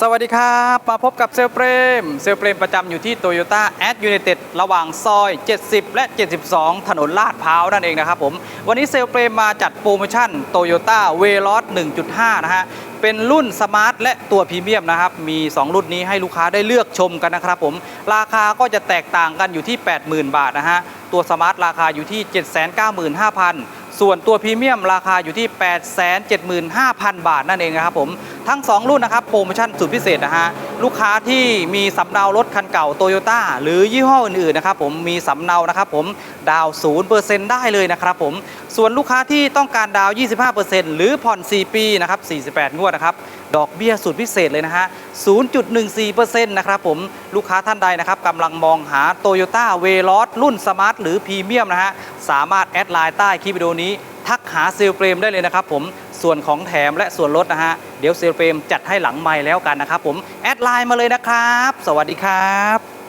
สวัสดีครับ มาพบกับเซลเปรม เซลเปรมประจำอยู่ที่โตโยต้าแอดยูเนเต็ดระหว่างซอย 70 และ 72 ถนนลาดพร้าวนั่นเองนะครับผม วันนี้เซลเปรมมาจัดโปรโมชั่นโตโยต้าเวลอส1.5 นะฮะ เป็นรุ่นสมาร์ทและตัวพรีเมียมนะครับ มี 2 รุ่นนี้ให้ลูกค้าได้เลือกชมกันนะครับผม ราคาก็จะแตกต่างกันอยู่ที่ 80,000 บาทนะฮะ ตัวสมาร์ทราคาอยู่ที่ 795,500 ส่วนตัวพรีเมียมราคาอยู่ที่ 875,000 บาทนั่นเองนะครับผม ทั้ง 2 รุ่นนะครับโปรโมชั่นสุดพิเศษนะฮะ ลูกค้าที่มีสำเนารถคันเก่าโตโยต้าหรือยี่ห้ออื่นๆนะครับผมมีสำเนานะครับผมดาว 0%ได้เลยนะครับผม ส่วนลูกค้าที่ต้องการดาว 25%หรือผ่อน 4 ปีนะครับ 48 งวดนะครับดอกเบี้ยสุดพิเศษเลยนะฮะ 0.14%นะครับผม ลูกค้าท่านใดนะครับกำลังมองหา Toyota v e l o s รุ่นสมาร์ทหรือพรีเมียมนะฮะ สามารถแอดไลน์ใต้คลิปวิดีโอนี้ ทักหาเซลเฟรมได้เลยนะครับผมส่วนของแถมและส่วนลดนะฮะ เดี๋ยวเซลเฟรมจัดให้หลังไมค์แล้วกันนะครับผมแอดไลน์มาเลยนะครับ สวัสดีครับ